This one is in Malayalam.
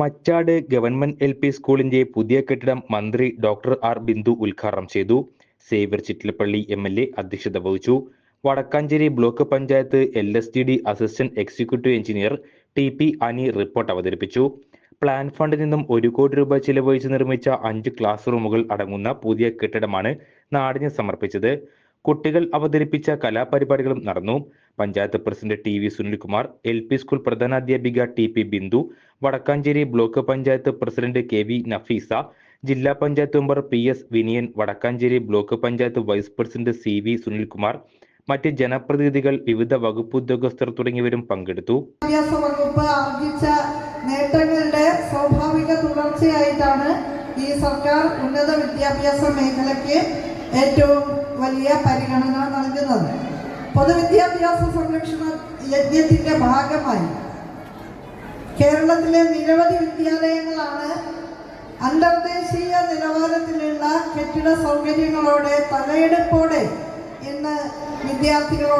മച്ചാട് ഗവൺമെന്റ് എൽ പി സ്കൂളിന്റെ പുതിയ കെട്ടിടം മന്ത്രി ഡോക്ടർ ആർ ബിന്ദു ഉദ്ഘാടനം ചെയ്തു. Xavier Chittilappally M L A അധ്യക്ഷത വഹിച്ചു. Vadakkanchery block panchayat L S G D assistant executive engineer T P Ani report അവതരിപ്പിച്ചു. പ്ലാൻ ഫണ്ടിൽ നിന്നും ഒരു കോടി രൂപ ചിലവഴിച്ച് നിർമ്മിച്ച അഞ്ച് ക്ലാസ് റൂമുകൾ അടങ്ങുന്ന പുതിയ കെട്ടിടമാണ് നാടിന് സമർപ്പിച്ചത്. കുട്ടികൾ അവതരിപ്പിച്ച കലാപരിപാടികളും നടന്നു. Panchayat president T V Sunilkumar L P school പ്രധാനാധ്യാപിക T P Bindu Vadakkanchery block panchayat president K V Nafeesa ജില്ലാ panchayat member P S Viniyan Vadakkanchery block panchayat vice president C V Sunilkumar മറ്റ് ജനപ്രതിനിധികൾ വിവിധ വകുപ്പ് ഉദ്യോഗസ്ഥർ തുടങ്ങിയവരും പങ്കെടുത്തു. വിദ്യാഭ്യാസ വകുപ്പ് ആർജിച്ച നേട്ടങ്ങളുടെ സ്വാഭാവിക തുടർച്ചയായിട്ടാണ് ഈ സർക്കാർ ഉന്നത വിദ്യാഭ്യാസ മേഖലയ്ക്ക് ഏറ്റവും വലിയ പരിഗണന നൽകുന്നത്. പൊതുവിദ്യാഭ്യാസ സംരക്ഷണ യജ്ഞത്തിന്റെ ഭാഗമായി കേരളത്തിലെ നിരവധി വിദ്യാലയങ്ങളാണ് അന്തർദേശീയ നിലവാരത്തിലുള്ള കെട്ടിട സൗകര്യങ്ങളോടെ തലയെടുപ്പോടെ ഇന്ന് വിദ്യാർത്ഥികളോട്